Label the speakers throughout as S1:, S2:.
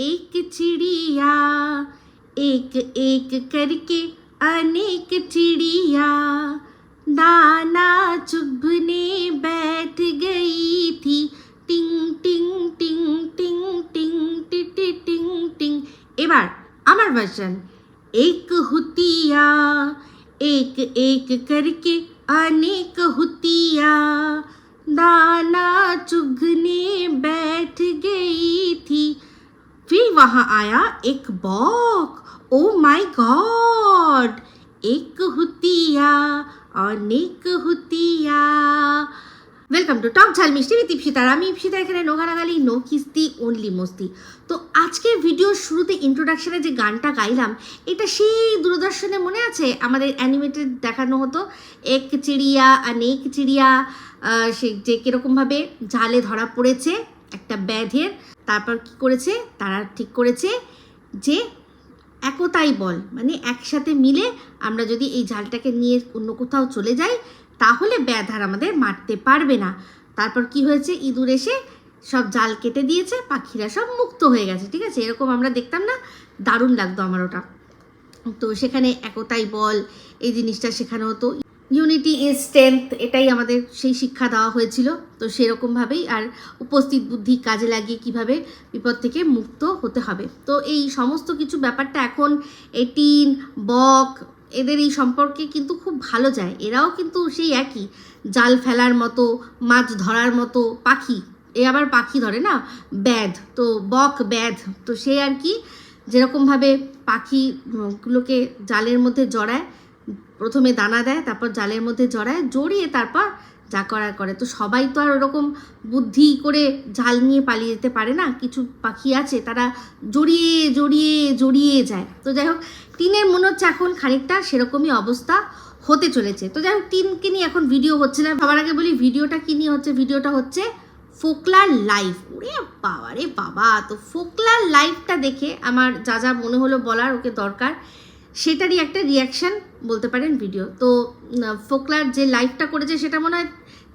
S1: एक चिड़िया एक एक करके अनेक चिड़िया दाना चुभने बैठ गई थी টিং টিং টিং টিং টিং টি টি টিং টিং এবার আমার ভার্সন एक हुतिया एक एक करके अनेक हुतिया दाना चुगने बैठ गई थी फिर वहां आया एक बॉक ओ माय गॉड एक हुतिया अनेक हुतिया ওয়েলকাম টু টক ঝাল মিষ্টি বিত ইপসিতার আমি ইপসিতা এখানে নো গালাগালি নো কিস্তি অনলি মস্তি তো আজকের ভিডিওর শুরুতে ইন্ট্রোডাকশনে যে গানটা গাইলাম এটা সেই দূরদর্শনে মনে আছে আমাদের অ্যানিমেটেড দেখানো হতো এক চিড়িয়া অনেক চিড়িয়া আহ, সে যে কীরকমভাবে জালে ধরা পড়েছে একটা ব্যাধের, তারপর কি করেছে? তারা ঠিক করেছে যে একতাই বল মানে একসাথে মিলে আমরা যদি এই জালটাকে নিয়ে অন্য কোথাও চলে যাই, তাহলে ব্যাধ আর আমাদের মারতে পারবে না। তারপর কি হয়েছে? ইঁদুর এসে সব জাল কেটে দিয়েছে, পাখিরা সব মুক্ত হয়ে গেছে, ঠিক আছে? এরকম আমরা দেখতাম না? দারুণ লাগতো আমার ওটা। তো সেখানে একতাই বল, এই জিনিসটা শেখানো হতো। ইউনিটি ইজ স্ট্রেংথ এটাই আমাদের সেই শিক্ষা দেওয়া হয়েছিল। তো সেরকমভাবেই আর উপস্থিত বুদ্ধি কাজে লাগিয়ে কীভাবে বিপদ থেকে মুক্ত হতে হবে। তো এই সমস্ত কিছু ব্যাপারটা এখন এটিন বক, এদের এই সম্পর্কে কিন্তু খুব ভালো যায়। এরাও কিন্তু সেই একই, জাল ফেলার মতো, মাছ ধরার মতো পাখি। এ আবার পাখি ধরে না? ব্যাধ। তো বক, ব্যাধ। তো সে আর কি, যেরকমভাবে পাখিগুলোকে জালের মধ্যে জড়ায় প্রথমে দানা দেয়, তারপর জালের মধ্যে জড়ায়, জড়িয়ে তারপর যা করার করে। তো সবাই তো আর ওরকম বুদ্ধি করে জাল নিয়ে পালিয়ে যেতে পারে না, কিছু পাখি আছে তারা জড়িয়ে জড়িয়ে জড়িয়ে যায়। তো যাই হোক, টিনের মনে হচ্ছে এখন খানিকটা সেরকমই অবস্থা হতে চলেছে। তো যাই হোক, টিনকে নিয়ে এখন ভিডিও হচ্ছে না। সবার আগে বলি ভিডিওটা কি নিয়ে হচ্ছে? ভিডিওটা হচ্ছে ফোকলার লাইফ ওরে বাবা রে বাবা! তো ফোকলার লাইফটা দেখে আমার যা যা মনে হলো বলার ওকে দরকার। সেটারই একটা রিয়াকশান বলতে পারেন ভিডিও তো ফোকলার যে লাইভটা করেছে সেটা মনে হয়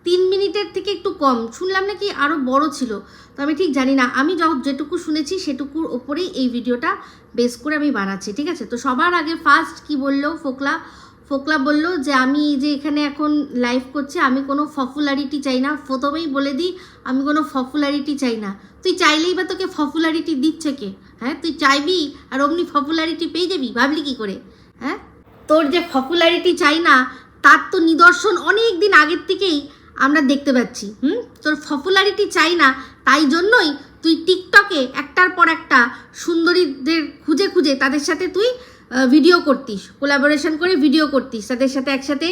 S1: তিন মিনিটের থেকে একটু কম। শুনলাম নাকি আরও বড় ছিল। তো আমি ঠিক জানি না। আমি যখন যেটুকু শুনেছি সেটুকুর ওপরেই এই ভিডিওটা বেস করে আমি বানাচ্ছি, ঠিক আছে? তো সবার আগে ফার্স্ট কি বলল ফোকলা? ফোকলা বলল যে, আমি যে এখানে এখন লাইভ করছি, আমি কোনো পপুলারিটি চাই না। প্রথমেই বলে দিই, আমি কোনো পপুলারিটি চাই না। তুই চাইলেই বা তোকে পপুলারিটি দিচ্ছে কে? হ্যাঁ তুই চাইবি আর অমনি পপুলারিটি পেয়ে যাবি? ভাবলি কি করে? হ্যাঁ? তোর যে পপুলারিটি চাই না, তার তো নিদর্শন অনেক দিন আগের থেকেই আমরা দেখতে পাচ্ছি। হুম? তোর পপুলারিটি চাই না, তাই জন্যই তুই টিকটকে একটার পর একটা সুন্দরীদের খুঁজে খুঁজে তাদের সাথে তুই ভিডিও করতিস। কোলাবোরেশন করে ভিডিও করতিস। তাদের সাথে একসাথে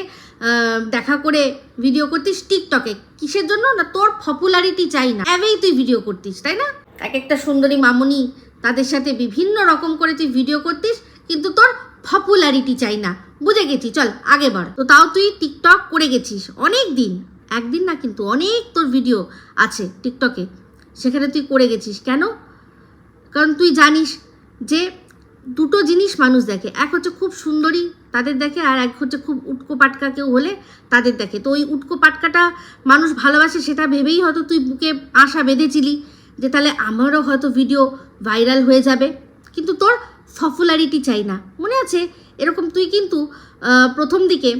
S1: দেখা করে ভিডিও করতিস টিকটকে কিসের জন্য? না, তোর পপুলারিটি চাই না। এভাবেই তুই ভিডিও করতিস, তাই না? এক একটা সুন্দরী মামুনি তাদের সাথে বিভিন্ন রকম করে তুই ভিডিও করতিস, কিন্তু তোর পপুলারিটি চাই না। বুঝে গেছি, চল, আগে বাড়। তো তাও তুই টিকটক করে গেছিস অনেক দিন। একদিন না, কিন্তু অনেক তোর ভিডিও আছে টিকটকে সেখানে তুই করে গেছিস। কেন? কারণ তুই জানিস যে দুটো জিনিস মানুষ দেখে। এক হচ্ছে খুব সুন্দরী তাদের দেখে আর এক হচ্ছে খুব উটকো পাটকা কেউ হলে তাদের দেখে। তো ওই উটকো পাটকাটা মানুষ ভালোবাসে সেটা ভেবেই হয়তো তুই বুকে আশা বেঁধেছিলি যে তাহলে আমারও হয়তো ভিডিও ভাইরাল হয়ে যাবে। কিন্তু তোর পপুলারিটি চাই না। মনে আছে? এরকম তুই কিন্তু প্রথম দিকে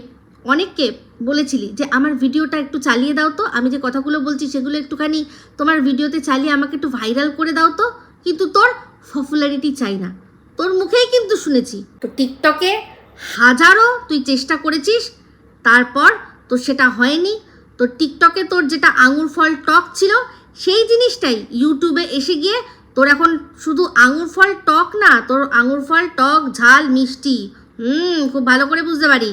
S1: অনেককে বলেছিলি যে আমার ভিডিওটা একটু চালিয়ে দাও তো। আমি যে কথাগুলো বলছি সেগুলো একটুখানি তোমার ভিডিওতে চালিয়ে আমাকে একটু ভাইরাল করে দাও তো। কিন্তু তোর পপুলারিটি চাই না। তোর মুখেই কিন্তু শুনেছি। তো টিকটকে হাজারো তুই চেষ্টা করেছিস, তারপর তোর সেটা হয়নি। তোর টিকটকে তোর যেটা আঙুর ফল টক ছিল, সেই জিনিসটাই ইউটিউবে এসে গিয়ে তোর এখন শুধু আঙুর ফল টক না, তোর আঙুর ফল টক, ঝাল, মিষ্টি। হুম, খুব ভালো করে বুঝতে পারি।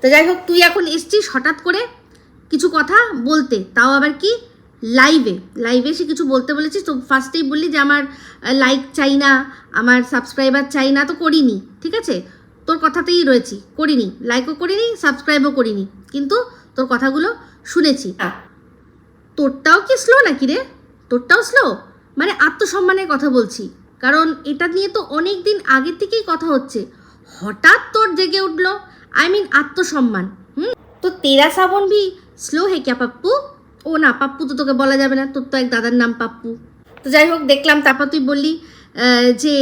S1: তো যাই হোক, তুই এখন এসছিস হঠাৎ করে কিছু কথা বলতে, তাও আবার কি? লাইভে লাইভে এসে কিছু বলতে বলেছিস, তো ফার্স্টেই বললি যে আমার লাইক চাই না, আমার সাবস্ক্রাইবার চাই না, তো করিনি, ঠিক আছে? তোর কথাতেই রয়েছি। করিনি। লাইকও করিনি সাবস্ক্রাইবও করিনি। কিন্তু তোর কথাগুলো শুনেছি। তোরটাও কি স্লো নাকি রে? তোরটাও স্লো মানে আত্মসম্মানের কথা বলছি। কারণ এটা নিয়ে তো অনেক দিন আগের থেকেই কথা হচ্ছে। হঠাৎ তোর জেগে উঠল আই মিন আত্মসম্মান। হুম? তো তেরা শ্রাবণ ভি স্লো হে ক্যা পাপ্পু? ও না পাপ্পু তো তোকে বলা যাবে না। তোর তো এক দাদার নাম পাপ্পু। তো যাই হোক দেখলাম তারপর তুই বললি যে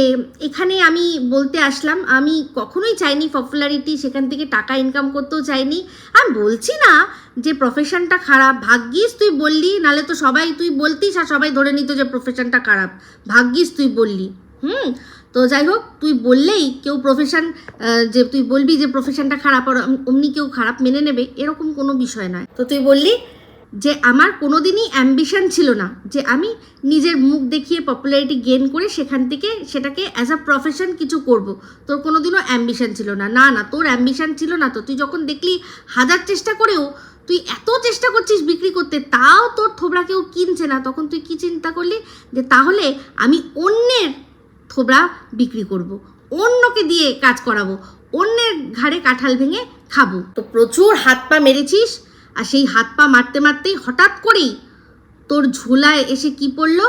S1: এখানে আমি বলতে আসলাম, আমি কখনোই চাইনি পপুলারিটি সেখান থেকে টাকা ইনকাম করতেও চাইনি। আমি বলছি না যে প্রফেশনটা খারাপ, ভাগ্যিস তুই বললি, নালে তো সবাই তুই বলতিস আর সবাই ধরে নিত যে প্রফেশনটা খারাপ। ভাগ্যিস তুই বললি। হুম, তো যাই হোক, তুই বললেই কেউ প্রফেশন যে তুই বলবি যে প্রফেশনটা খারাপ, আর অমনি কেউ খারাপ মেনে নেবে, এরকম কোনো বিষয় নয়। তো তুই বললি যে আমার কোনোদিনই অ্যাম্বিশন ছিল না, যে আমি নিজের মুখ দেখিয়ে পপুলারিটি গেন করে সেখান থেকে সেটাকে অ্যাজ আ প্রফেশন কিছু করব। তোর কোনো দিনও অ্যাম্বিশন ছিল না। না না, তোর অ্যাম্বিশন ছিল না তো। তুই যখন দেখলি হাজার চেষ্টা করেও তুই এত চেষ্টা করছিস বিক্রি করতে, তাও তোর থোবড়া কেউ কিনছে না। তখন তুই কি চিন্তা করলি? যে তাহলে আমি অন্যের থোবড়া বিক্রি করব। অন্যকে দিয়ে কাজ করাবো। অন্যের ঘাড়ে কাঁঠাল ভেঙে খাব। তো প্রচুর হাত পা মেরেছিস। আর সেই হাত পা মারতে মারতেই হঠাৎ করেই তোর ঝোলায় এসে কি পড়ল?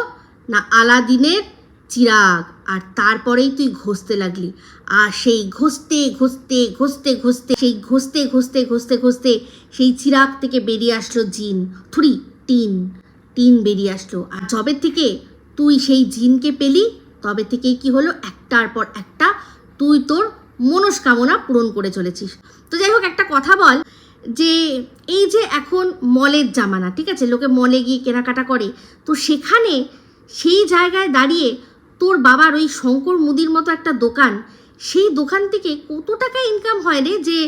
S1: না, আলাদিনের চিরাগ। আর তারপরেই তুই ঘষতে লাগলি। আর সেই ঘষতে ঘষতে ঘষতে ঘষতে, সেই ঘষতে ঘষতে ঘষতে ঘষতে সেই চিরাগ থেকে বেরিয়ে আসলো জিন। থুরি, টিন। টিন বেরিয়ে আসলো। আর যবে থেকে তুই সেই জিনকে পেলি, তবে থেকেই কি হলো? একটার পর একটা তুই তোর মনস্কামনা পূরণ করে চলেছিস। তো যাই হোক, একটা কথা বল যে এই যে এখন মলের জামানা, ঠিক আছে? লোকে মলে গিয়ে কেনাকাটা করে। তো সেখানে সেই জায়গায় দাঁড়িয়ে তোর বাবার ওই শঙ্কর মুদির মতো একটা দোকান, সেই দোকান থেকে কত টাকা ইনকাম হয় রে? যে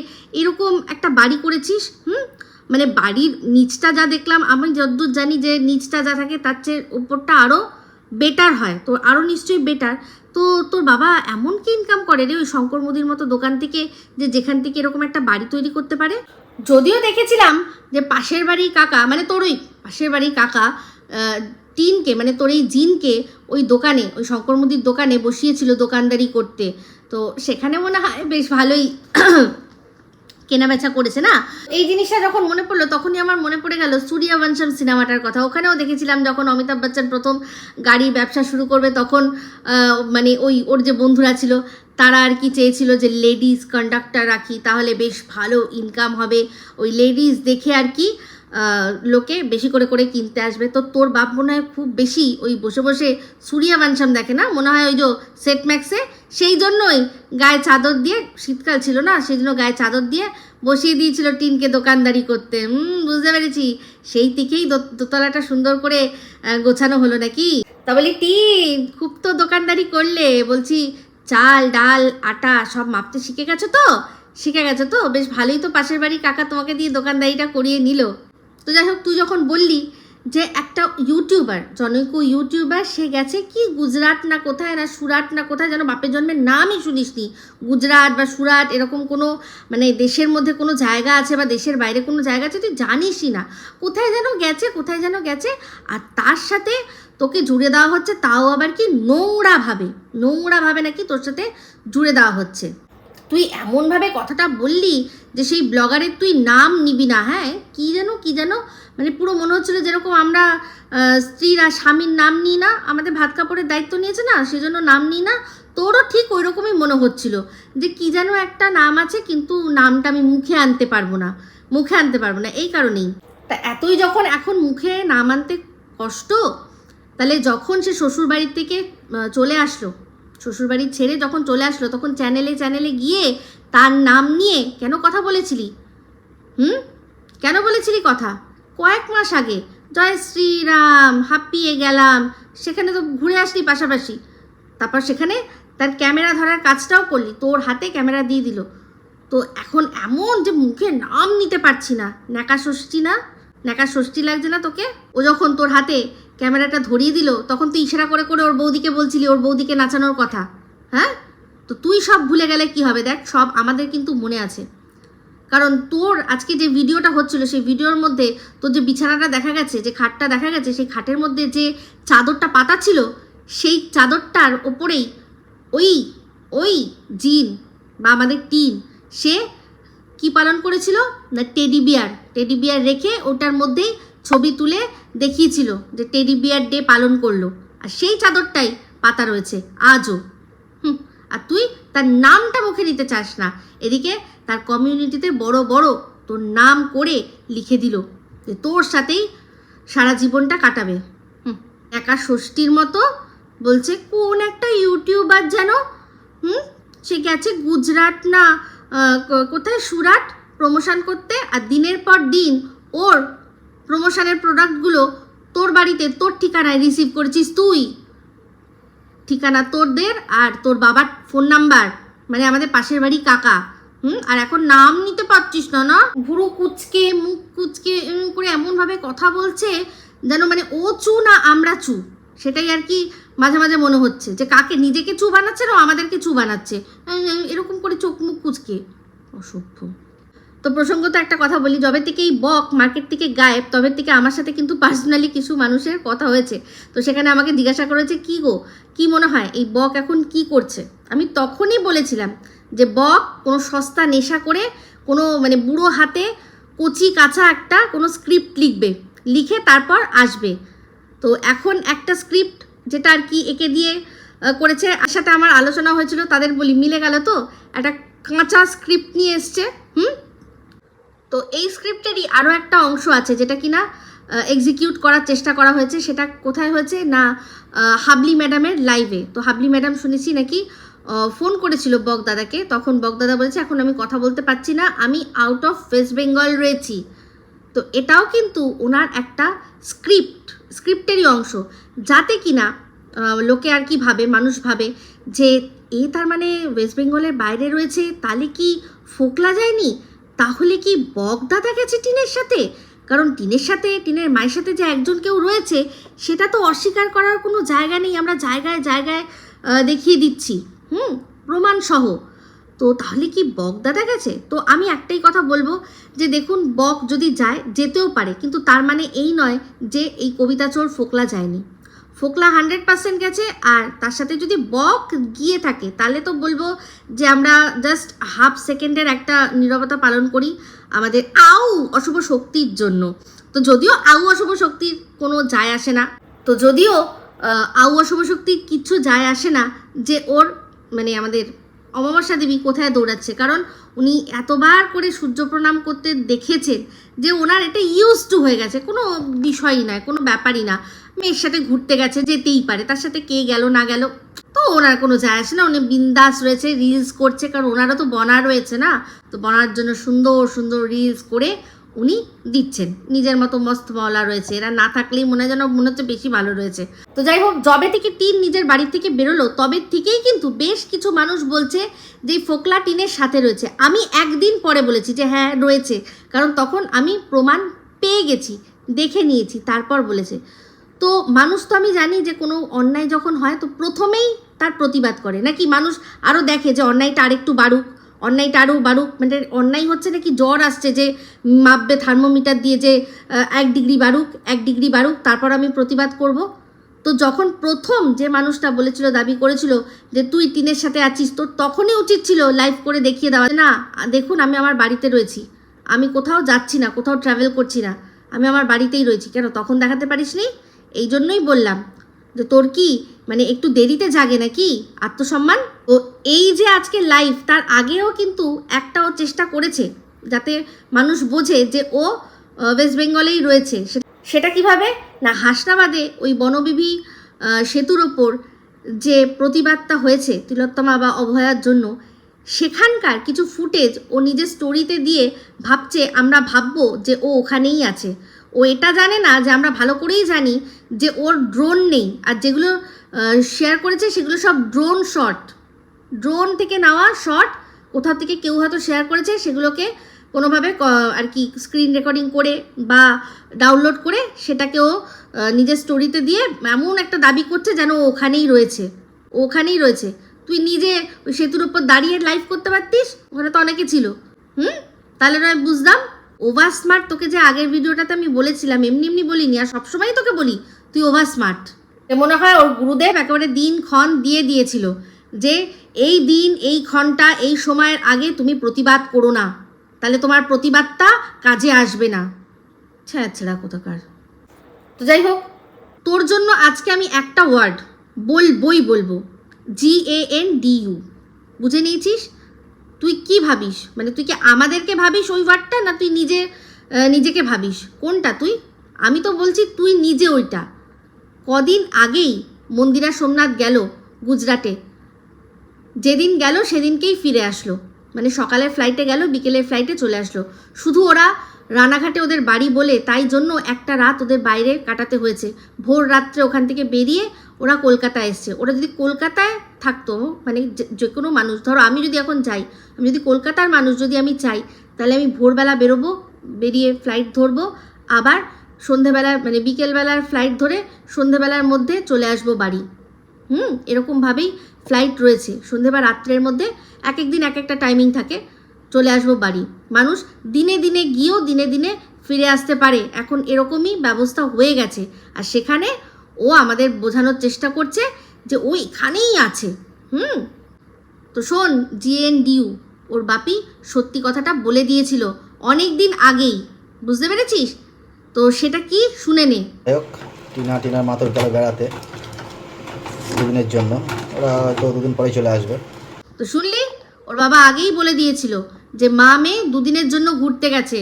S1: এরকম একটা বাড়ি করেছিস, হুম? মানে বাড়ির নিচটা যা দেখলাম, আমি যতদূর জানি যে নিচটা যা থাকে তার চেয়ে উপরটা আরও বেটার হয়। তো আরও নিশ্চয়ই বেটার তো তোর বাবা এমন কি ইনকাম করে রে ওই শঙ্কর মুদির মতো দোকান থেকে, যে যেখান থেকে এরকম একটা বাড়ি তৈরি করতে পারে? যদিও দেখেছিলাম যে পাশের বাড়ির কাকা মানে তোর ওই পাশের বাড়ির কাকা টিনকে মানে তোর এই জিনকে ওই দোকানে, ওই শঙ্কর মুদির দোকানে বসিয়েছিল দোকানদারি করতে। তো সেখানে মনে হয় বেশ ভালোই কেনাবেচা করেছে, না? এই জিনিসটা যখন মনে পড়ল, তখনই আমার মনে পড়ে গেল সূর্যবংশম সিনেমাটার কথা। ওখানেও দেখেছিলাম যখন অমিতাভ বচ্চন প্রথম গাড়ি ব্যবসা শুরু করবে, তখন মানে ওই, ওর যে বন্ধুরা ছিল তারা আর কি চেয়েছিল যে লেডিস কন্ডাক্টর রাখি, তাহলে বেশ ভালো ইনকাম হবে। ওই লেডিস দেখে আর কি লোকে বেশি করে করে কিনতে আসবে। তো তোর বাপ মনে হয় খুব বেশি ওই বসে বসে সুরিয়া মানসাম দেখে না? মনে হয় ওই যে সেট ম্যাক্সে সেই জন্যই গায়ে চাদর দিয়ে, শীতকাল ছিল না, সেই জন্য গায়ে চাদর দিয়ে বসিয়ে দিয়েছিল টিনকে দোকানদারি করতে। হুম, বুঝতে পেরেছি। সেই থেকেই দোতলাটা সুন্দর করে গোছানো হলো নাকি? তা বলি, টিন, খুব তো দোকানদারি করলে। বলছি চাল, ডাল, আটা সব মাপতে শিখে গেছো তো? শিখে গেছো তো? বেশ ভালোই তো পাশের বাড়ি কাকা তোমাকে দিয়ে দোকানদারিটা করিয়ে নিল। তো যাই হোক, তুই যখন বললি যে একটা ইউটিউবার, জনৈক ইউটিউবার, সে গেছে কি গুজরাট না কোথায় না সুরাট না কোথায় যেন বাপের জন্মের নামই শুনিসনি। গুজরাট বা সুরাট এরকম কোনো মানে দেশের মধ্যে কোনো জায়গা আছে বা দেশের বাইরে কোনো জায়গা আছে, তুই জানিসই না। কোথায় যেন গেছে, কোথায় যেন গেছে, আর তার সাথে তোকে জুড়ে দেওয়া হচ্ছে, তাও আবার কি নোংরাভাবে নোংরাভাবে নাকি তোর সাথে জুড়ে দেওয়া হচ্ছে। তুই এমনভাবে কথাটা বললি যে সেই ব্লগারের তুই নাম নিবি না হ্যাঁ? কি যেন কি যেন মানে পুরো মনে হচ্ছিল যেরকম আমরা স্ত্রীরা স্বামীর নাম নিই না, আমাদের ভাত কাপড়ের দায়িত্ব নিয়েছে না, সেজন্য নাম নিই না। তোরও ঠিক ওই রকমই মনে হচ্ছিল যে কি যেন একটা নাম আছে, কিন্তু নামটা আমি মুখে আনতে পারব না, মুখে আনতে পারব না, এই কারণেই। তা এতই যখন এখন মুখে নাম আনতে কষ্ট তাহলে যখন সে শ্বশুর বাড়ির থেকে চলে আসলো শ্বশুর বাড়ি ছেড়ে যখন চলে আসলো, তখন চ্যানেলে চ্যানেলে গিয়ে তার নাম নিয়ে কেন কথা বলেছিলি? হুম? কেন বলেছিলি কথা? কয়েক মাস আগে, জয় শ্রীরাম, হাঁপিয়ে গেলাম, সেখানে তো ঘুরে আসলি পাশাপাশি। তারপর সেখানে তার ক্যামেরা ধরার কাজটাও করলি, তোর হাতে ক্যামেরা দিয়ে দিল। তো এখন এমন যে মুখে নাম নিতে পারছি না ন্যাকা ষষ্ঠী না ন্যাকা ষষ্ঠী লাগছে না তোকে? ও যখন তোর হাতে ক্যামেরাটা ধরিয়ে দিল, তখন তুই ইশারা করে করে ওর বৌদিকে বলছিলি, ওর বৌদিকে নাচানোর কথা। হ্যাঁ? তো তুই সব ভুলে গেলে কি হবে দেখ, সব আমাদের কিন্তু মনে আছে। কারণ তোর আজকে যে ভিডিওটা হচ্ছিল, সেই ভিডিওর মধ্যে তোর যে বিছানাটা দেখা গেছে, যে খাটটা দেখা গেছে, সেই খাটের মধ্যে যে চাদরটা পাতা ছিল, সেই চাদরটার ওপরেই ওই ওই জিন বা আমাদের টিন, সে কি পালন করেছিল? না, টেডি বিয়ার টেডি বিয়ার রেখে ওটার মধ্যেই ছবি তুলে দেখিয়েছিল যে টেডি বিয়ার ডে পালন করল। আর সেই চাদরটাই পাতা রয়েছে আজও। হুম, আর তুই তার নামটা মুখে নিতে চাস না। এদিকে তার কমিউনিটিতে বড় বড় তোর নাম করে লিখে দিল যে তোর সাথেই সারা জীবনটা কাটাবে। হুম, একা ষষ্ঠীর মতো বলছে কোন একটা ইউ গেছে গুজরাট না কোথায় সুরাট প্রমোশন করতে? আর দিনের পর দিন ওর প্রমোশনের প্রোডাক্টগুলো তোর বাড়িতে তোর ঠিকানায় রিসিভ করেছিস তুই। ঠিকানা তোরদের আর তোর বাবার ফোন নাম্বার মানে আমাদের পাশের বাড়ি কাকা। হুম? আর এখন নাম নিতে পারছিস না না? ভুরু কুচকে, মুখ কুচকে করে এমনভাবে কথা বলছে যেন মানে ও চু না আমরা চু। সেটাই আর কি মাঝে মাঝে মনে হচ্ছে যে কাকে নিজেকে চু বানাচ্ছে না আমাদেরকে চু বানাচ্ছে। এরকম করে চোখ মুখ কুচকে। অসভ্য। তো প্রসঙ্গত একটা কথা বলি, যবে থেকে এই বক মার্কেট থেকে গায়েব, তবে থেকে আমার সাথে কিন্তু পার্সোনালি কিছু মানুষের কথা হয়েছে। তো সেখানে আমাকে জিজ্ঞাসা করেছে, কি গো? কি মনে হয় এই বক এখন কি করছে? আমি তখনই বলেছিলাম যে, বক কোনো সস্তা নেশা করে, কোনো মানে বুড়ো হাতে কচি কাঁচা একটা কোনো স্ক্রিপ্ট লিখবে, লিখে তারপর আসবে। তো এখন একটা স্ক্রিপ্ট যেটা আর কি একে দিয়ে করেছে সাথে আমার আলোচনা হয়েছিল, তাদের বলি, মিলে গেল তো? একটা কাঁচা স্ক্রিপ্ট নিয়ে এসছে, হুম? তো এই স্ক্রিপ্টেরই আরও একটা অংশ আছে যেটা কিনা এক্সিকিউট করার চেষ্টা করা হয়েছে। সেটা কোথায় হয়েছে না হাবলি ম্যাডামের লাইভে তো হাবলি ম্যাডাম শুনেছি নাকি ফোন করেছিল বকদাদাকে তখন বকদাদা বলেছে, এখন আমি কথা বলতে পারছি না, আমি আউট অফ ওয়েস্ট বেঙ্গল রয়েছি। তো এটাও কিন্তু ওনার একটা স্ক্রিপ্ট স্ক্রিপ্টেরই অংশ। যাতে কিনা লোকে আর কি ভাবে, মানুষ ভাবে যে, এ তার মানে ওয়েস্ট বেঙ্গলের বাইরে রয়েছে, তাহলে কি ফোকলা যায়নি? তাহলে কি বকদাদা গেছে টিনের সাথে? কারণ টিনের সাথে, টিনের মায়ের সাথে যে একজন কেউ রয়েছে, সেটা তো অস্বীকার করার কোনো জায়গা নেই, আমরা জায়গায় জায়গায় দেখিয়ে দিচ্ছি। হুম প্রমাণ সহ তো তাহলে কি বকদাদা গেছে? তো আমি একটাই কথা বলব যে দেখুন বক যদি যায়, যেতেও পারে, কিন্তু তার মানে এই নয় যে এই কবিতা চোর ফোকলা যায়নি। ফোকলা হান্ড্রেড পার্সেন্ট গেছে, আর তার সাথে যদি বক গিয়ে থাকে, তাহলে তো বলব যে আমরা জাস্ট হাফ সেকেন্ডের একটা নিরবতা পালন করি আমাদের আউ অশুভ শক্তির জন্য। তো যদিও আউ অশুভ শক্তির কোনো যায় আসে না, তো যদিও আউ অশুভ শক্তির কিছু যায় আসে না যে ওর মানে আমাদের অমাবস্যা দেবী কোথায় দৌড়াচ্ছে? কারণ উনি এতবার করে সূর্য প্রণাম করতে দেখেছেন যে ওনার এটা ইউজ টু হয়ে গেছে। কোনো বিষয়ই নয়, কোনো ব্যাপারই না। মেয়ের সাথে ঘুরতে গেছে, যেতেই পারে। তার সাথে কে গেল, না গেল, তো ওনার কোনো যায় আসে না। উনি বিন্দাস রয়েছে রিলস করছে, কারণ ওনারও তো বনা রয়েছে না? তো বনার জন্য সুন্দর সুন্দর রিলস করে উনি দিচ্ছেন। নিজের মতো মস্ত মলা রয়েছে। এরা না থাকলেই মনে যেন মনে হচ্ছে বেশি ভালো রয়েছে। তো যাই হোক জবে থেকে টিন নিজের বাড়ি থেকে বেরোলো, তবে থেকেই কিন্তু বেশ কিছু মানুষ বলছে যে ফোকলা টিনের সাথে রয়েছে। আমি একদিন পরে বলেছি যে হ্যাঁ রয়েছে। কারণ তখন আমি প্রমাণ পেয়ে গেছি, দেখে নিয়েছি, তারপর বলেছে। তো মানুষ তো আমি জানি যে কোনো অন্যায় যখন হয়, তো প্রথমেই তার প্রতিবাদ করে। নাকি মানুষ আরও দেখে যে অন্যায়টা আরেকটু বাড়ুক? অন্যায়টা আরও বাড়ুক মানে অন্যায় হচ্ছে নাকি জ্বর আসছে যে মাপবে থার্মোমিটার দিয়ে যে এক ডিগ্রি বাড়ুক এক ডিগ্রি বাড়ুক তারপর আমি প্রতিবাদ করব। তো যখন প্রথম যে মানুষটা বলেছিল, দাবি করেছিল যে তুই টিনের সাথে আছিস তোর তখনই উচিত ছিল লাইভ করে দেখিয়ে দেওয়া না, দেখুন আমি আমার বাড়িতে রয়েছি। আমি কোথাও যাচ্ছি না, কোথাও ট্রাভেল করছি না। আমি আমার বাড়িতেই রয়েছি। কেন? তখন দেখাতে পারিসনি? এই জন্যই বললাম। যে তোর কি মানে একটু দেরিতে জাগে নাকি? আত্মসম্মান? ও এই যে আজকে লাইভ তার আগেও কিন্তু একটা ও চেষ্টা করেছে, যাতে মানুষ বোঝে যে ও ওয়েস্ট বেঙ্গলেই রয়েছে। সেটা কীভাবে? না, হাসনাবাদে ওই বনবিবি সেতুর ওপর যে প্রতিবাদটা হয়েছে তিলোত্তমা বা অভয়ার জন্য, সেখানকার কিছু ফুটেজ ও নিজের স্টোরিতে দিয়ে ভাবছে, আমরা ভাববো যে ও ওখানেই আছে। ও এটা জানে না যে আমরা ভালো করেই জানি যে ওর ড্রোন নেই। আর যেগুলো শেয়ার করেছে সেগুলো সব ড্রোন শট ড্রোন থেকে নেওয়া শট কোথাও থেকে কেউ হয়তো শেয়ার করেছে, সেগুলোকে কোনোভাবে আর কি স্ক্রিন রেকর্ডিং করে বা ডাউনলোড করে সেটাকেও নিজের স্টোরিতে দিয়ে এমন একটা দাবি করছে যেন ওখানেই রয়েছে। ওখানেই রয়েছে। তুই নিজে সেতুর উপর দাঁড়িয়ে লাইভ করতে পারতিস? ওখানে তো অনেকে ছিল। হুম? তাহলে নয় বুঝলাম ওভার স্মার্ট তোকে যে আগের ভিডিওটাতে আমি বলেছিলাম, এমনি এমনি বলিনি, আর সবসময়ই তোকে বলি, তুই ওভার স্মার্ট মনে হয় ওর গুরুদেব একেবারে দিন ক্ষণ দিয়ে দিয়েছিল যে, এই দিন, এই ক্ষণটা, এই সময়ের আগে তুমি প্রতিবাদ করো না, তাহলে তোমার প্রতিবাদটা কাজে আসবে না। ছ্যাঁ, ছেঁড়া কোথাকার। তো যাই হোক, তোর জন্য আজকে আমি একটা ওয়ার্ড, বলবই বলব G A N D U বুঝে নিয়েছিস? তুই কি ভাবিস? মানে তুই কি আমাদেরকে ভাবিস ওই ওয়ার্ডটা, না তুই নিজে নিজেকে ভাবিস? কোনটা তুই? আমি তো বলছি তুই নিজে ওইটা। কদিন আগেই মন্দিরা সোমনাথ গেল গুজরাটে। যেদিন গেল সেদিনকেই ফিরে আসলো। মানে সকালের ফ্লাইটে গেল, বিকেলের ফ্লাইটে চলে আসলো। শুধু ওরা রানাঘাটে ওদের বাড়ি বলে তাই জন্য একটা রাত ওদের বাইরে কাটাতে হয়েছে। ভোর রাত্রে ওখান থেকে বেরিয়ে ওরা কলকাতায় এসছে। ওরা যদি কলকাতায় থাকতো মানে যে- কোনো মানুষ। ধরো আমি যদি এখন যাই, আমি যদি কলকাতার মানুষ যদি আমি চাই, তাহলে আমি ভোরবেলা বেরোবো, বেরিয়ে ফ্লাইট ধরবো, আবার সন্ধেবেলা মানে বিকেলবেলার ফ্লাইট ধরে সন্ধেবেলার মধ্যে চলে আসব বাড়ি। হুম? এরকমভাবেই ফ্লাইট রয়েছে। সন্ধে বা রাত্রের মধ্যে এক এক দিন এক একটা টাইমিং থাকে, চলে আসব বাড়ি। মানুষ দিনে দিনে গিয়েও দিনে দিনে ফিরে আসতে পারে। এখন এরকমই ব্যবস্থা হয়ে গেছে। আর সেখানে ও আমাদের বোঝানোর চেষ্টা করছে যে ও এখানেই আছে। হুম? তো শোন জিএনডিউ ওর বাপি সত্যি কথাটা বলে দিয়েছিল অনেক দিন আগেই। বুঝতে পেরেছিস? তো সেটা কি? শুনে নে।
S2: টিনা টিনার মাথার গেল বেড়াতে দুদিনের জন্য। ওরা হয়তো দুদিন পরে চলে আসবে।
S1: তো শুনলি? ওর বাবা আগেই বলে দিয়েছিল যে মা মেয়ে দুদিনের জন্য ঘুরতে গেছে।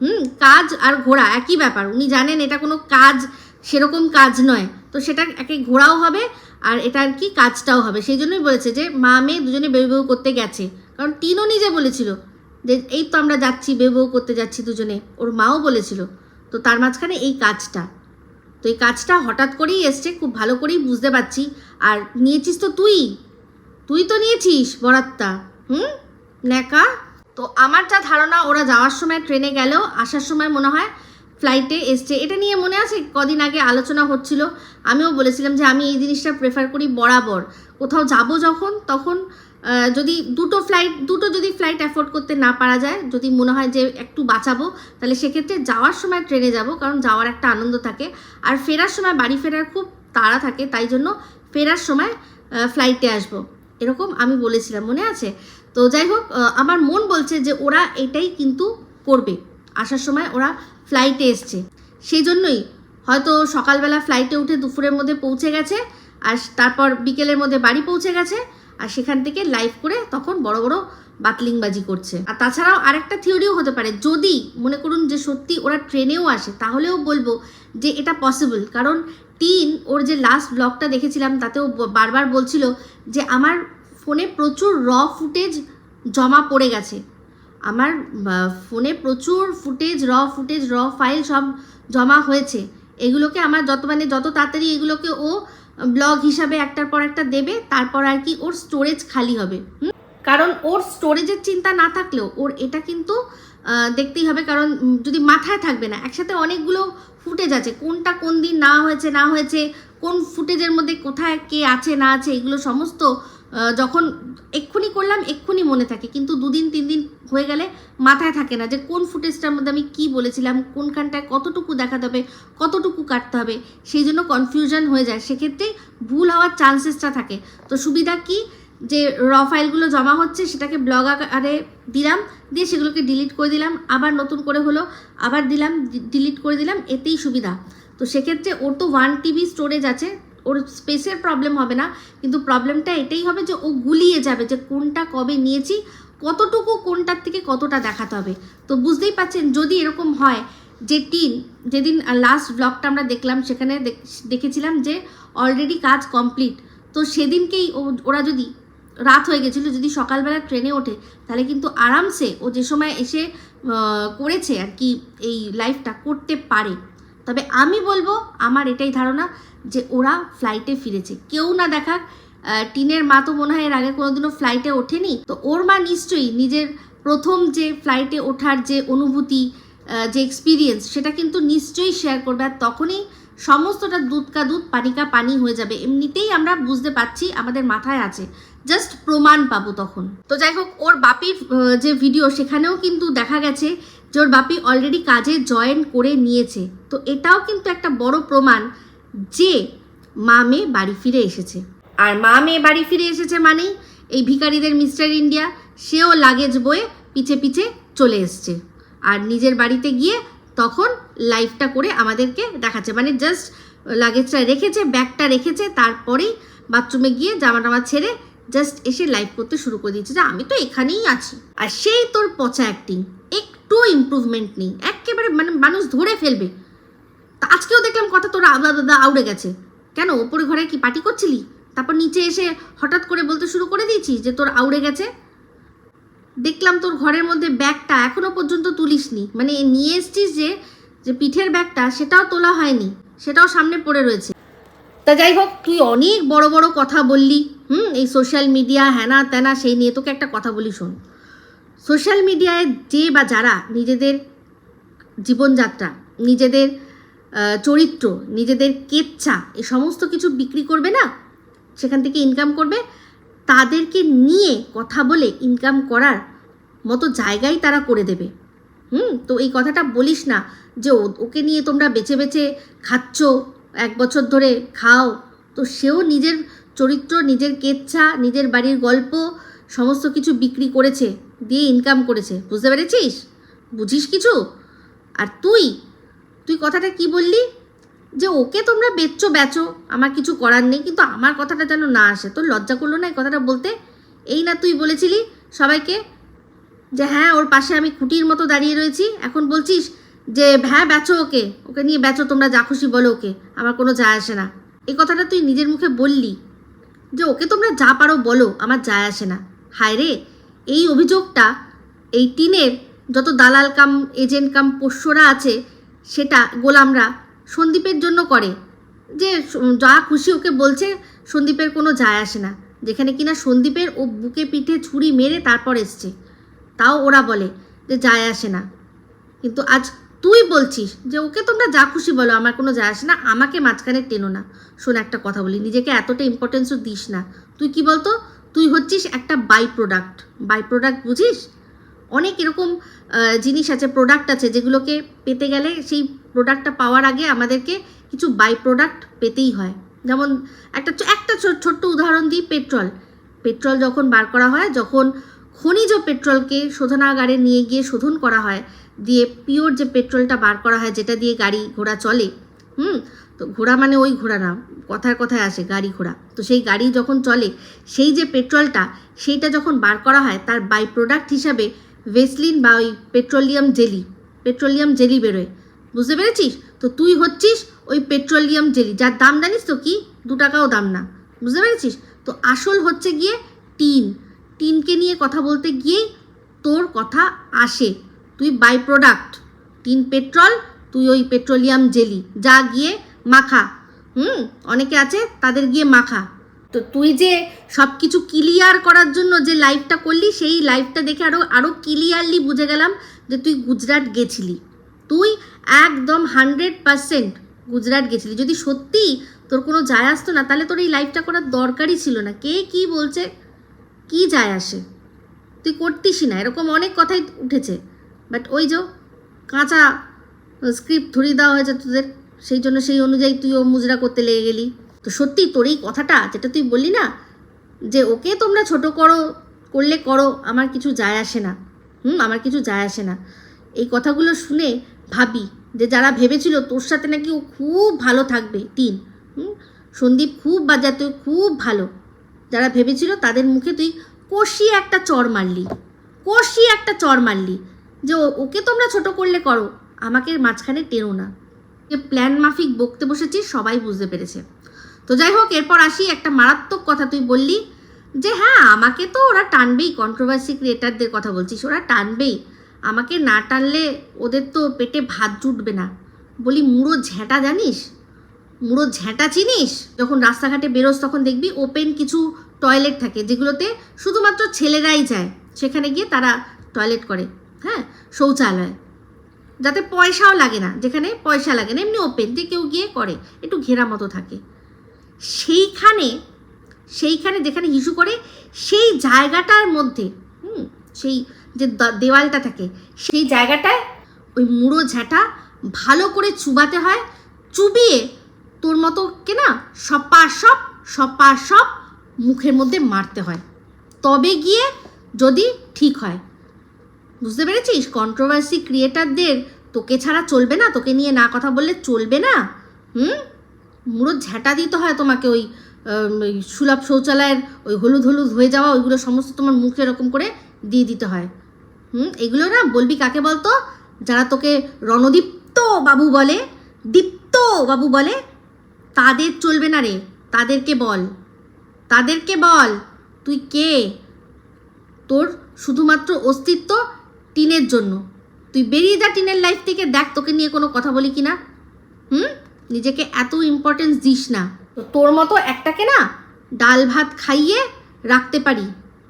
S1: হুম কাজ আর ঘোরা একই ব্যাপার। উনি জানেন এটা কোনো কাজ সেরকম কাজ নয়। তো সেটা একে ঘোরাও হবে আর এটা আর কি কাজটাও হবে। সেই জন্যই বলেছে যে, মা মেয়ে দুজনে বেবি বউ করতে গেছে। কারণ টিনও নিজে বলেছিল যে, এই তো আমরা যাচ্ছি বেবি করতে যাচ্ছি দুজনে। ওর মাও বলেছিল। তো তার মাঝখানে এই কাজটা। তো এই কাজটা হঠাৎ করেই এসছে, খুব ভালো করেই বুঝতে পারছি। আর নিয়েছিস তো তুই। তুই তো নিয়েছিস বরাতটা হুম? ন্যাকা? তো আমার যা ধারণা, ওরা যাওয়ার সময় ট্রেনে গেল, আসার সময় মনে হয় ফ্লাইটে এসছে। এটা নিয়ে মনে আছে? কদিন আগে আলোচনা হচ্ছিল। আমিও বলেছিলাম যে আমি এই জিনিসটা প্রেফার করি বরাবর। কোথাও যাব যখন, তখন যদি দুটো ফ্লাইট দুটো যদি ফ্লাইট অ্যাফোর্ড করতে না পারা যায়, যদি মনে হয় যে একটু বাঁচাবো, তাহলে সেক্ষেত্রে যাওয়ার সময় ট্রেনে যাব, কারণ যাওয়ার একটা আনন্দ থাকে। আর ফেরার সময় বাড়ি ফেরার খুব তাড়া থাকে, তাই জন্য ফেরার সময় ফ্লাইটে আসব। এরকম আমি বলেছিলাম, মনে আছে? তো যাই হোক আমার মন বলছে যে ওরা এটাই কিন্তু করবে। আসার সময় ওরা ফ্লাইটে এসছে। সেই জন্যই হয়তো সকালবেলা ফ্লাইটে উঠে দুপুরের মধ্যে পৌঁছে গেছে, আর তারপর বিকেলের মধ্যে বাড়ি পৌঁছে গেছে, আর সেখান থেকে লাইভ করে তখন বড় বড় বাতলিংবাজি করছে। আর তাছাড়াও আরেকটা থিওরিও হতে পারে, যদি মনে করুন যে সত্যি ওরা ট্রেনেও আসে, তাহলেও বলব যে এটা পসিবল কারণ টিন, ওর যে লাস্ট ব্লগটা দেখেছিলাম, তাতেও বারবার বলছিল যে আমার ফোনে প্রচুর র ফুটেজ জমা পড়ে গেছে। আমার ফোনে প্রচুর ফুটেজ র ফুটেজ র ফাইল সব জমা হয়েছে। এগুলোকে আমার যত মানে যত তাড়াতাড়ি এগুলোকে ও ব্লগ হিসাবে একটার পর একটা দেবে, তারপর আর কি ওর স্টোরেজ খালি হবে। কারণ ওর স্টোরেজের চিন্তা না থাকলেও ওর এটা কিন্তু দেখতেই হবে। কারণ যদি মাথায় থাকবে না, একসাথে অনেকগুলো ফুটেজ আছে, কোনটা কোন দিন না হয়েছে না হয়েছে, কোন ফুটেজের মধ্যে কোথায় কে আছে, না আছে, এগুলো সমস্ত যখন এক্ষুনি করলাম, এক্ষুনি মনে থাকে। কিন্তু দুদিন, তিন দিন হয়ে গেলে মাথায় থাকে না যে কোন ফুটেজটার মধ্যে আমি কি বলেছিলাম, কোনখানটায় কতটুকু দেখাতে হবে, কতটুকু কাটতে হবে, সেই জন্য কনফিউশন হয়ে যায়। সেক্ষেত্রে ভুল হওয়ার চান্সেসটা থাকে। তো সুবিধা কি? যে র ফাইলগুলো জমা হচ্ছে, সেটাকে ব্লগ আকারে দিলাম, দিয়ে সেগুলোকে ডিলিট করে দিলাম, আবার নতুন করে হলো, আবার দিলাম ডিলিট করে দিলাম, এতেই সুবিধা। তো সেক্ষেত্রে ওর তো ওয়ান টিবি স্টোরেজ আছে ওর স্পেসের প্রবলেম হবে না। কিন্তু প্রবলেমটা এটাই হবে যে ও গুলিয়ে যাবে যে কোনটা কবে নিয়েছি, কতটুকু কোনটার থেকে কতটা দেখাতে হবে। তো বুঝতেই পাচ্ছেন যদি এরকম হয় যে টিন যেদিন লাস্ট ব্লগটা আমরা দেখলাম, সেখানে দেখ- দেখেছিলাম যে অলরেডি কাজ কমপ্লিট তো সেদিনকেই ওরা যদি রাত হয়ে গেছিল, যদি সকালবেলা ট্রেনে ওঠে, তাহলে কিন্তু আরামসে ও যে সময় এসে করেছে আর কি এই লাইফটা করতে পারে। তবে আমি বলব, আমার এটাই ধারণা যে ওরা ফ্লাইটে ফিরেছে। কেউ না দেখাক টিনের মা তো মনে হয় এর আগে কোনোদিনও ফ্লাইটে ওঠেনি। তো ওর মা নিশ্চয়ই নিজের প্রথম যে ফ্লাইটে ওঠার যে অনুভূতি যে এক্সপিরিয়েন্স সেটা কিন্তু নিশ্চয়ই শেয়ার করবে। আর তখনই সমস্তটা দুধ কা দুধ পানিকা পানি হয়ে যাবে। এমনিতেই আমরা বুঝতে পারছি আমাদের মাথায় আছে। জাস্ট প্রমাণ পাবো তখন। তো যাই হোক, ওর বাপির যে ভিডিও সেখানেও কিন্তু দেখা গেছে যে ওর বাপি অলরেডি কাজে জয়েন করে নিয়েছে। তো এটাও কিন্তু একটা বড় প্রমাণ যে মা মেয়ে বাড়ি ফিরে এসেছে। আর মা মেয়ে বাড়ি ফিরে এসেছে মানেই এই ভিখারিদের মিস্টার ইন্ডিয়া সেও লাগেজ বয়ে পিছে পিছে চলে এসছে। আর নিজের বাড়িতে গিয়ে তখন লাইফটা করে আমাদেরকে দেখাচ্ছে। মানে জাস্ট লাগেজটা রেখেছে ব্যাগটা রেখেছে, তারপরেই বাথরুমে গিয়ে জামা টামা ছেড়ে জাস্ট এসে লাইভ করতে শুরু করে দিয়েছে যে আমি তো এখানেই আছি। আর সেই তোর পচা অ্যাক্টিং একটু ইমপ্রুভমেন্ট নেই। একেবারে মানে মানুষ ধরে ফেলবে। তা আজকেও দেখলাম কথা তোর আদা দাদা আউড়ে গেছে। কেন? ওপরে ঘরে কি পার্টি করছিলি? তারপর নিচে এসে হঠাৎ করে বলতে শুরু করে দিয়েছিস যে তোর আউড়ে গেছে। দেখলাম তোর ঘরের মধ্যে ব্যাগটা এখনও পর্যন্ত তুলিসনি। মানে নিয়ে এসছিস যে যে পিঠের ব্যাগটা, সেটাও তোলা হয়নি। সেটাও সামনে পড়ে রয়েছে। তা যাই হোক, তুই অনেক বড় বড় কথা বললি। হুম, এই সোশ্যাল মিডিয়া হ্যানা ত্যানা সেই নিয়ে তোকে একটা কথা বলি শোন। সোশ্যাল মিডিয়ায় যে বা যারা নিজেদের জীবনযাত্রা, নিজেদের চরিত্র, নিজেদের কেচ্ছা, এ সমস্ত কিছু বিক্রি করবে না? সেখান থেকে ইনকাম করবে? তাদেরকে নিয়ে কথা বলে ইনকাম করার মতো জায়গাই তারা করে দেবে। হুম, তো এই কথাটা বলিস না যে ওকে নিয়ে তোমরা বেছে বেছে খাচ্ছ, এক বছর ধরে খাও, তো সেও নিজের চরিত্র, নিজের কেচ্ছা, নিজের বাড়ির গল্প, সমস্ত কিছু বিক্রি করেছে, দিয়ে ইনকাম করেছে। বুঝতে পেরেছিস? বুঝিস কিছু? আর তুই? তুই কথাটা কি বললি? যে ওকে তোমরা বেচো বেচো, আমার কিছু করার নেই, কিন্তু আমার কথাটা যেন না আসে। তোর লজ্জা করল না এই কথাটা বলতে? এই না তুই বলেছিলি সবাইকে যে হ্যাঁ ওর পাশে আমি খুঁটির মতো দাঁড়িয়ে রয়েছি। এখন বলছিস যে হ্যাঁ বেচো ওকে। ওকে নিয়ে বেচো, তোমরা যা খুশি বলো ওকে। আমার কোনো যায় আসে না। এই কথাটা তুই নিজের মুখে বললি। যে ওকে তোমরা যা পারো বলো, আমার যায় আসে না। হায় রে, এই অভিযোগটা, এই টিনের যত দালাল কাম, এজেন্ট কাম, পোষ্যরা আছে, সেটা গোলামরা সন্দীপের জন্য করে। যে যা খুশি ওকে বলছে, সন্দীপের কোনো যায় আসে না। যেখানে কিনা সন্দীপের ও বুকে পিঠে ছুরি মেরে তারপর এসছে। তাও ওরা বলে যে যায় আসে না। কিন্তু আজ তুই বলছিস যে ওকে তোমরা যা খুশি বলো, আমার কোনো যায় আসে না, আমাকে মাঝখানে টেনো না। শোন, একটা কথা বলি, নিজেকে এতটা ইম্পর্টেন্সও দিস না। তুই কি বলতো? তুই হচ্ছিস একটা বাই প্রোডাক্ট বাই প্রোডাক্ট বুঝিস? অনেক এরকম জিনিস আছে প্রোডাক্ট আছে, যেগুলোকে পেতে গেলে সেই প্রোডাক্টটা পাওয়ার আগে আমাদেরকে কিছু বাই প্রোডাক্ট পেতেই হয়। যেমন একটা একটা ছোট্ট উদাহরণ দিই, পেট্রোল। পেট্রোল যখন বার করা হয়, যখন খনিজ পেট্রোলকে শোধনাগারে নিয়ে গিয়ে শোধন করা হয় দিয়ে পিওর যে পেট্রোলটা বার করা হয়, যেটা দিয়ে গাড়ি ঘোড়া চলে, হুম? তো ঘোড়া মানে ওই ঘোড়া না, কথায় কথায় আসে গাড়ি ঘোড়া। তো সেই গাড়ি যখন চলে, সেই যে পেট্রোলটা সেইটা যখন বার করা হয়, তার বাই প্রোডাক্ট হিসাবে ভেসলিন বা ওই পেট্রোলিয়াম জেলি পেট্রোলিয়াম জেলি বেরোয়। বুঝতে পেরেছিস? তো তুই হচ্ছিস ওই পেট্রোলিয়াম জেলি যার দাম জানিস তো কি? দু টাকাও দাম না। বুঝতে পেরেছিস? তো আসল হচ্ছে গিয়ে টিন। টিনকে নিয়ে কথা বলতে গিয়েই তোর কথা আসে। তুই বাই প্রোডাক্ট তিন পেট্রোল তুই ওই পেট্রোলিয়াম জেলি যা গিয়ে মাখা। হুম, অনেকে আছে, তাদের গিয়ে মাখা। তো তুই যে সব কিছু ক্লিয়ার করার জন্য যে লাইভটা করলি, সেই লাইভটা দেখে আরও আরও ক্লিয়ারলি বুঝে গেলাম যে তুই গুজরাট গেছিলি। তুই একদম হান্ড্রেড পারসেন্ট গুজরাট গেছিলি। যদি সত্যি তোর কোনো যায় আসতো না, তাহলে তোর এই লাইফটা করার দরকারই ছিল না। কে কি বলছে? কি যায় আসে? তুই করতিসই না। এরকম অনেক কথাই উঠেছে। বাট ওই যে কাঁচা স্ক্রিপ্ট ধরিয়ে দেওয়া হয়েছে তোদের, সেই জন্য সেই অনুযায়ী তুইও মুজরা করতে লেগে গেলি। তো সত্যি তোর এই কথাটা যেটা তুই বললি না, যে ওকে তোমরা ছোট করো, করলে করো, আমার কিছু যায় আসে না। হুম, আমার কিছু যায় আসে না। এই কথাগুলো শুনে ভাবি যে যারা ভেবেছিল তোর সাথে নাকি ও খুব ভালো থাকবে, তিন। হুম, সন্দীপ খুব বাজাতে খুব ভালো। যারা ভেবেছিল তাদের মুখে তুই কষিয়ে একটা চর মারলি, কষিয়ে একটা চর মারলি। যে ওকে তোমরা ছোট করলে করো। আমাকে মাঝখানে টেনো না। যে প্ল্যান মাফিক বকতে বসেছিস, সবাই বুঝতে পেরেছে। তো যাই হোক, এরপর আসি একটা মারাত্মক কথা তুই বললি, যে হ্যাঁ আমাকে তো ওরা টানবেই কন্ট্রোভার্সি ক্রিয়েটারদের কথা বলছিস, ওরা টানবেই। আমাকে না টানলে ওদের তো পেটে ভাত জুটবে না। বলি, মুড়ো ঝ্যাঁটা জানিস? মুড়ো ঝ্যাঁটা চিনিস? যখন রাস্তাঘাটে বেরোস, তখন দেখবি ওপেন কিছু টয়লেট থাকে, যেগুলোতে শুধুমাত্র ছেলেরাই যায়। সেখানে গিয়ে তারা টয়লেট করে। হ্যাঁ শৌচালয়। যাতে পয়সাও লাগে না, যেখানে পয়সা লাগে না, এমনি ওপেন যে কেউ গিয়ে করে, একটু ঘেরা মতো থাকে। সেইখানে সেইখানে যেখানে হিসু করে, সেই জায়গাটার মধ্যে, হুম, সেই যে দেওয়ালটা থাকে, সেই জায়গাটায় ওই মুড়ো ঝাঁটা ভালো করে চুবাতে হয়, চুবিয়ে তোর মতো কে না সপা সপ মুখের মধ্যে মারতে হয়। তবে গিয়ে যদি ঠিক হয় বুঝতে পেরেছিস? কন্ট্রোভার্সি ক্রিয়েটারদের তোকে ছাড়া চলবে না, তোকে নিয়ে না কথা বললে চলবে না। হুম? মুড়ো ঝ্যাঁটা দিতে হয় তোমাকে ওই সুলভ শৌচালয়ের ওই হলুদ হলুদ হয়ে যাওয়া, ওইগুলো সমস্ত তোমার মুখে এরকম করে দিয়ে দিতে হয়। হুম? এগুলো না বলবি কাকে বলতো? যারা তোকে রণদীপ্ত বাবু বলে, দীপ্ত বাবু বলে, তাদের চলবে না রে, তাদেরকে বল। তাদেরকে বল, তুই কে? তোর শুধুমাত্র অস্তিত্ব টিনের জন্য। তুই বেরিয়ে যা টিনের লাইফ থেকে, দেখ তোকে নিয়ে কোনো কথা বলি কি না হুম? নিজেকে এত ইম্পর্টেন্স দিস না। তো তোর মতো একটাকে না ডাল ভাত খাইয়ে রাখতে পারি।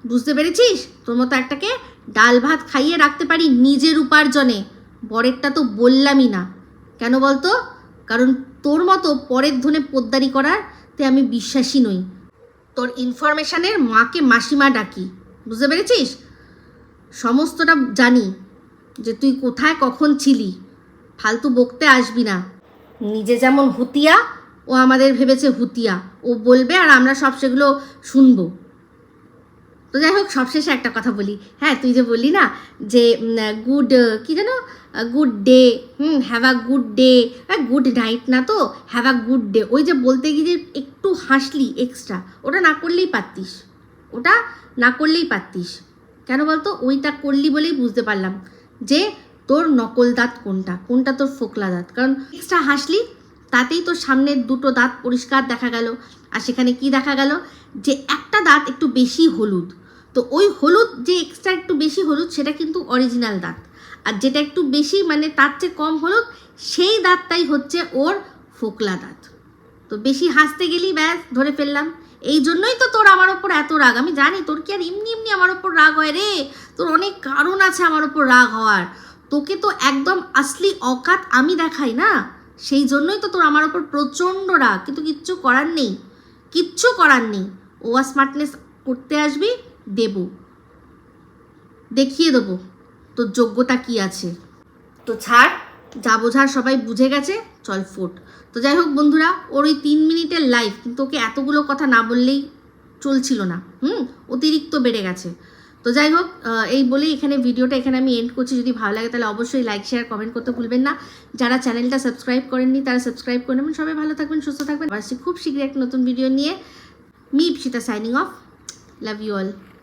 S1: বুঝতে পেরেছিস? তোর মতো একটাকে ডাল ভাত খাইয়ে রাখতে পারি নিজের উপার্জনে। বরেরটা তো বললামই না। কেন বলতো? কারণ তোর মতো পরের ধনে পোদ্দারি করার তে আমি বিশ্বাসী নই। তোর ইনফরমেশানের মাকে মাসিমা ডাকি। বুঝতে পেরেছিস? সমস্তটা জানি যে তুই কোথায় কখন ছিলি। ফালতু বকতে আসবি না। নিজে যেমন হুতিয়া, ও আমাদের ভেবেছে হুতিয়া। ও বলবে আর আমরা সব সেগুলো শুনব। তো যাই হোক সবশেষে একটা কথা বলি। হ্যাঁ তুই যে বললি না যে গুড কি যেন? Good day hmm have a good day হ্যাঁ গুড নাইট না তো? হ্যাভ আ গুড ডে ওই যে বলতে গিয়ে যে একটু হাসলি এক্সট্রা ওটা না করলেই পারতিস। ওটা না করলেই পারতিস। কেন বলতো? ওইটা করলি বলেই বুঝতে পারলাম যে তোর নকল দাঁত কোনটা? কোনটা তোর ফোকলা দাঁত? কারণ এক্সট্রা হাসলি, তাতেই তোর সামনের দুটো দাঁত পরিষ্কার দেখা গেল। আর সেখানে কি দেখা গেল? যে একটা দাঁত একটু বেশি হলুদ। তো ওই হলুদ যে এক্সট্রা একটু বেশি হলুদ, সেটা কিন্তু অরিজিনাল দাঁত। আর যেটা একটু বেশি মানে তার চেয়ে কম হলুদ, সেই দাঁতটাই হচ্ছে ওর ফোকলা দাঁত। তো বেশি হাসতে গেলি ব্যাস, ধরে ফেললাম। এই জন্যই তো তোর আমার ওপর এত রাগ। আমি জানি তোর কি আর এমনি এমনি আমার ওপর রাগ হয় রে? তোর অনেক কারণ আছে আমার ওপর রাগ হওয়ার। তোকে তো একদম আসলি অকাত আমি দেখাই না? সেই জন্যই তো তোর আমার ওপর প্রচণ্ড রাগ। কিন্তু কিচ্ছু করার নেই। কিচ্ছু করার নেই। ওভার স্মার্টনেস করতে আসবি, দেব। দেখিয়ে দেবো তোর যোগ্যতা কি আছে। তো ছাড়। যা বোঝার সবাই বুঝে গেছে, চল ফুট। তো যাই হোক বন্ধুরা, ওর ওই তিন মিনিটের লাইফ কিন্তু ওকে এতগুলো কথা না বললেই চলছিল না, হুম? অতিরিক্ত বেড়ে গেছে। তো যাই হোক এই বলেই এখানে ভিডিওটা এখানে আমি এন্ড করছি। যদি ভালো লাগে তাহলে অবশ্যই লাইক শেয়ার কমেন্ট করতে ভুলবেন না। যারা চ্যানেলটা সাবস্ক্রাইব করেননি, তারা সাবস্ক্রাইব করে নেবেন। সবাই ভালো থাকবেন, সুস্থ থাকবেন। আসছি খুব শীঘ্রই একটা নতুন ভিডিও নিয়ে। Me Ipsita signing off love you all